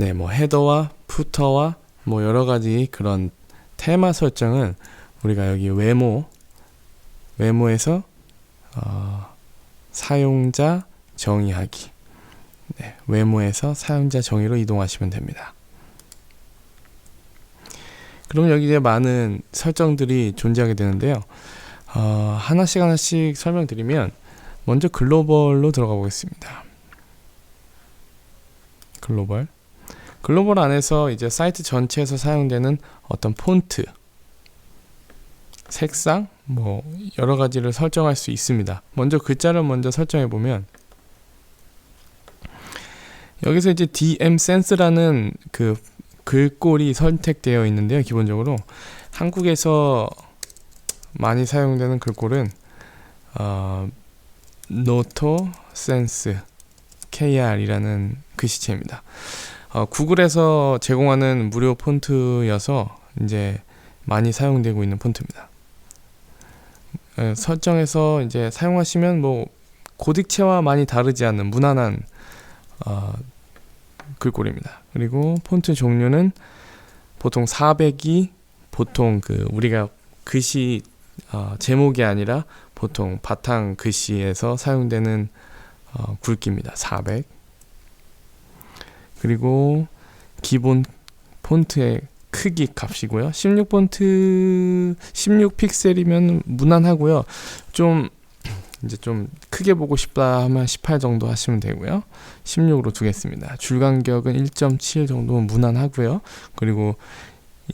네, 뭐 헤더와 푸터와 뭐 여러 가지 그런 테마 설정은 우리가 여기 외모 외모에서 어, 사용자 정의하기 네, 외모에서 사용자 정의로 이동하시면 됩니다. 그럼 여기 이제 많은 설정들이 존재하게 되는데요. 어, 하나씩 하나씩 설명드리면 먼저 글로벌로 들어가 보겠습니다. 글로벌. 글로벌 안에서 이제 사이트 전체에서 사용되는 어떤 폰트, 색상, 뭐 여러 가지를 설정할 수 있습니다. 먼저 글자를 먼저 설정해 보면 여기서 이제 DM 센스라는 그 글꼴이 선택되어 있는데요. 기본적으로 한국에서 많이 사용되는 글꼴은 어, 노토 센스 KR이라는 글씨체입니다. 어, 구글에서 제공하는 무료 폰트여서 이제 많이 사용되고 있는 폰트입니다. 에, 설정해서 이제 사용하시면 뭐 고딕체와 많이 다르지 않는 무난한 어, 글꼴입니다. 그리고 폰트 종류는 보통 400이 보통 그 우리가 글씨 어, 제목이 아니라 보통 바탕 글씨에서 사용되는 어, 굵기입니다. 400. 그리고 기본 폰트의 크기 값이고요. 16 폰트 16 픽셀이면 무난하고요. 좀 이제 좀 크게 보고 싶다 하면 18 정도 하시면 되고요. 16으로 두겠습니다. 줄 간격은 1.7 정도면 무난하고요. 그리고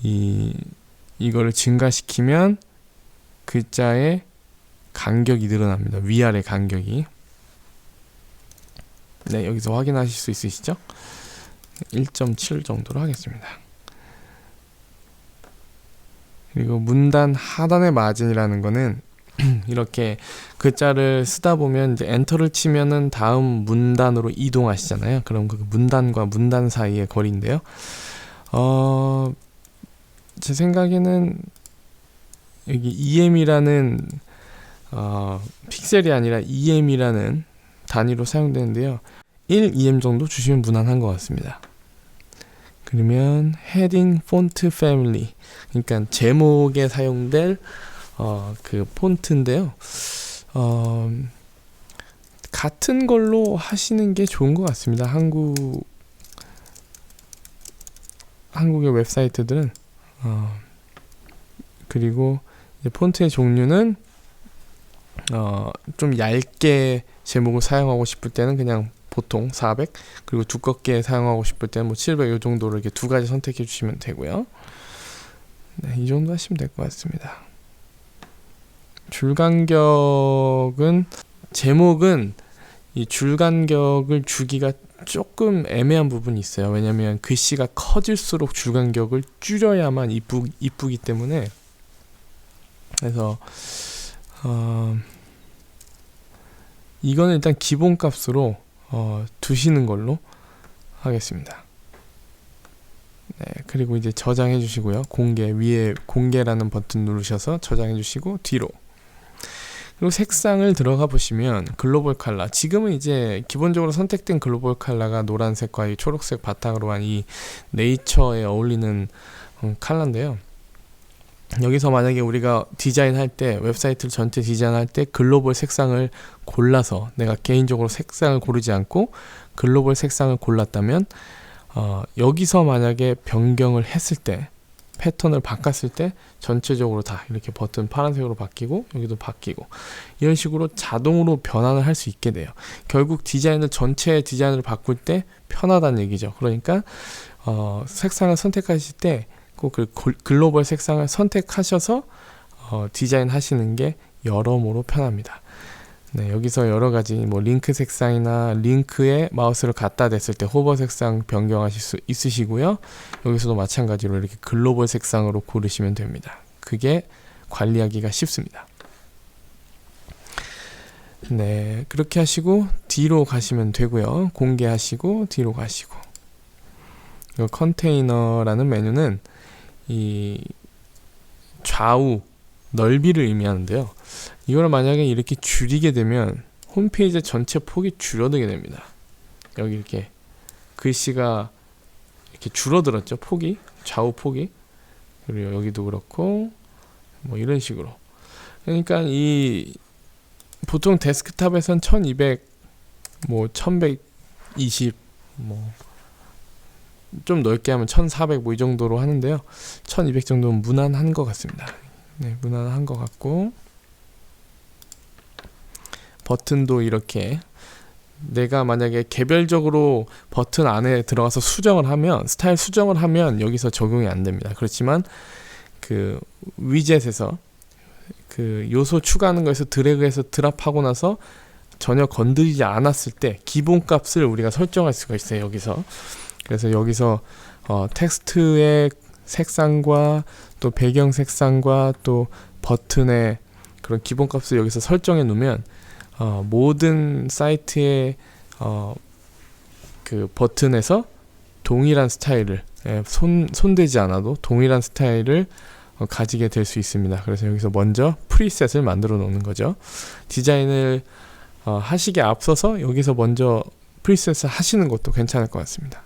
이 이거를 증가시키면 글자의 간격이 늘어납니다. 위아래 간격이. 네, 여기서 확인하실 수 있으시죠? 1.7 정도로 하겠습니다. 그리고 문단 하단의 마진이라는 거는 이렇게 글자를 쓰다 보면 이제 엔터를 치면은 다음 문단으로 이동하시잖아요. 그럼 그 문단과 문단 사이의 거리인데요. 어, 제 생각에는 여기 EM이라는 어, 픽셀이 아니라 EM이라는 단위로 사용되는데요. 1 EM 정도 주시면 무난한 것 같습니다. 그러면 헤딩 폰트 패밀리 그러니까 제목에 사용될 어, 그 폰트인데요. 어, 같은 걸로 하시는 게 좋은 것 같습니다. 한국 한국의 웹사이트들은 어, 그리고 폰트의 종류는 어, 좀 얇게 제목을 사용하고 싶을 때는 그냥 보통 400 그리고 두껍게 사용하고 싶을 때는 뭐700 이 정도로 이렇게 두 가지 선택해 주시면 되고요. 네, 이 정도 하시면 될 것 같습니다. 줄 간격은 제목은 이 줄 간격을 주기가 조금 애매한 부분이 있어요. 왜냐하면 글씨가 커질수록 줄 간격을 줄여야만 이쁘, 이쁘기 때문에 그래서 어, 이거는 일단 기본값으로 어, 두시는 걸로 하겠습니다. 네, 그리고 이제 저장해 주시고요. 공개 위에 공개라는 버튼 누르셔서 저장해 주시고 뒤로 그리고 색상을 들어가 보시면 글로벌 컬러 지금은 이제 기본적으로 선택된 글로벌 컬러가 노란색과 이 초록색 바탕으로 한 이 네이처에 어울리는 음, 컬러인데요. 여기서 만약에 우리가 디자인할 때 웹사이트를 전체 디자인할 때 글로벌 색상을 골라서 내가 개인적으로 색상을 고르지 않고 글로벌 색상을 골랐다면 어, 여기서 만약에 변경을 했을 때 패턴을 바꿨을 때 전체적으로 다 이렇게 버튼 파란색으로 바뀌고 여기도 바뀌고 이런 식으로 자동으로 변환을 할 수 있게 돼요. 결국 디자인을 전체 디자인을 바꿀 때 편하다는 얘기죠. 그러니까 어, 색상을 선택하실 때 꼭 그 글로벌 색상을 선택하셔서 어, 디자인 하시는 게 여러모로 편합니다. 네, 여기서 여러 가지 뭐 링크 색상이나 링크에 마우스를 갖다 댔을 때 호버 색상 변경하실 수 있으시고요. 여기서도 마찬가지로 이렇게 글로벌 색상으로 고르시면 됩니다. 그게 관리하기가 쉽습니다. 네, 그렇게 하시고 뒤로 가시면 되고요. 공개하시고 뒤로 가시고. 이 컨테이너라는 메뉴는 이 좌우 넓이를 의미하는데요. 이걸 만약에 이렇게 줄이게 되면 홈페이지 전체 폭이 줄어들게 됩니다. 여기 이렇게 글씨가 이렇게 줄어들었죠 폭이 좌우 폭이 그리고 여기도 그렇고 뭐 이런 식으로 그러니까 이 보통 데스크탑에선 1200 뭐 1120뭐 좀 넓게 하면 1400 뭐 이 정도로 하는데요 1200 정도면 무난한 것 같습니다 네 무난한 것 같고 버튼도 이렇게 내가 만약에 개별적으로 버튼 안에 들어가서 수정을 하면 스타일 수정을 하면 여기서 적용이 안 됩니다. 그렇지만 그 위젯에서 그 요소 추가하는 거에서 드래그해서 드랍하고 나서 전혀 건드리지 않았을 때 기본 값을 우리가 설정할 수가 있어요. 여기서 그래서 여기서 어, 텍스트의 색상과 또 배경 색상과 또 버튼의 그런 기본 값을 여기서 설정해 놓으면 어, 모든 사이트의 어, 그 버튼에서 동일한 스타일을 예, 손 손대지 않아도 동일한 스타일을 어, 가지게 될 수 있습니다. 그래서 여기서 먼저 프리셋을 만들어 놓는 거죠. 디자인을 어, 하시기에 앞서서 여기서 먼저 프리셋을 하시는 것도 괜찮을 것 같습니다.